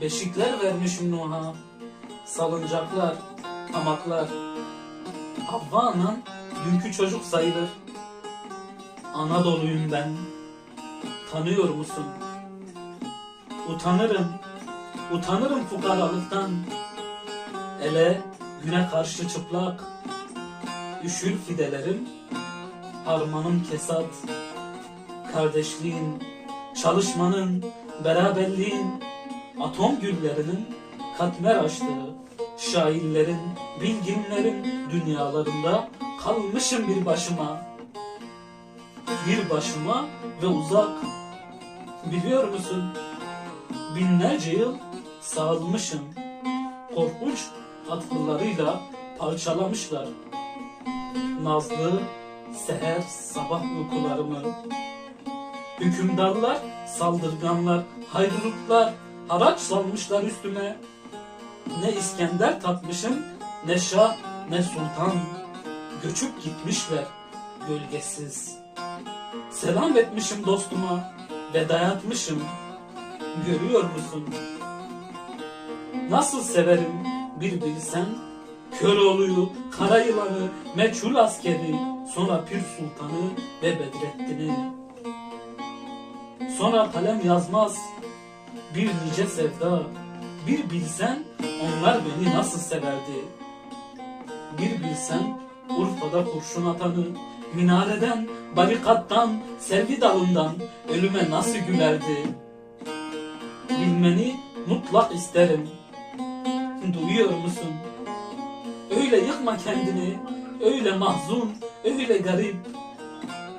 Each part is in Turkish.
Beşikler vermişim Nuh'a. Salıncaklar, hamaklar. Havva anan dünkü çocuk sayılır. Anadolu'yum ben. Tanıyor musun? Utanırım. Utanırım fukaralıktan. Ele güne karşı çıplak. Üşür fidelerim. Harmanım kesat. Kardeşliğin, çalışmanın, beraberliğin, atom güllerinin katmer açtığı, şairlerin, bilginlerin dünyalarında kalmışım bir başıma. Bir başıma ve uzak. Biliyor musun? Binlerce yıl sağılmışım. Korkunç atkılarıyla parçalamışlar. Nazlı seher sabah uykularımı. Hükümdarlar, saldırganlar, haydutlar haraç salmışlar üstüme. Ne İskender tatmışım, ne şah, ne sultan. Göçüp gitmişler gölgesiz. Selam etmişim dostuma, veda etmişim. Görüyor musun? Nasıl severim bir bilsen. Köroğlu'yu, kara yılanı, meçhul askeri, sonra Pir Sultan'ı ve Bedrettin'i. Sonra kalem yazmaz bir nice sevda. Bir bilsen onlar beni nasıl severdi. Bir bilsen Urfa'da kurşun atanı, minareden, barikattan, sevgi dalından ölüme nasıl gülerdi. Bilmeni mutlak isterim. Duyuyor musun? Öyle yıkma kendini, öyle mahzun, öyle garip.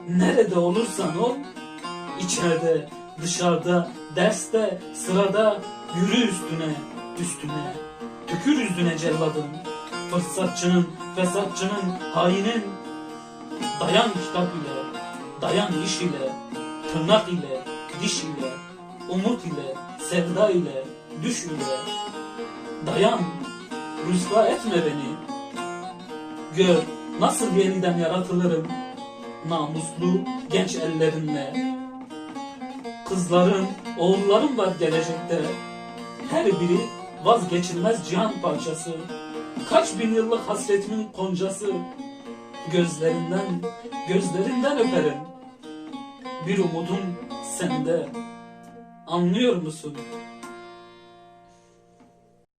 Nerede olursan ol, içeride, dışarıda, derste, sırada, yürü üstüne, üstüne. Tükür yüzüne celladın, fırsatçının, fesatçının, hainin. Dayan kitap ile, dayan iş ile, tırnak ile, diş ile, umut ile, sevda ile, düş ile. Dayan, rüsva etme beni. Gör nasıl yeniden yaratılırım. Namuslu genç ellerinle. Kızların, oğullarım var gelecekte. Her biri vazgeçilmez cihan parçası. Kaç bin yıllık hasretimin koncası. Gözlerinden, gözlerinden öperim. Bir umudum sende. Anlıyor musun?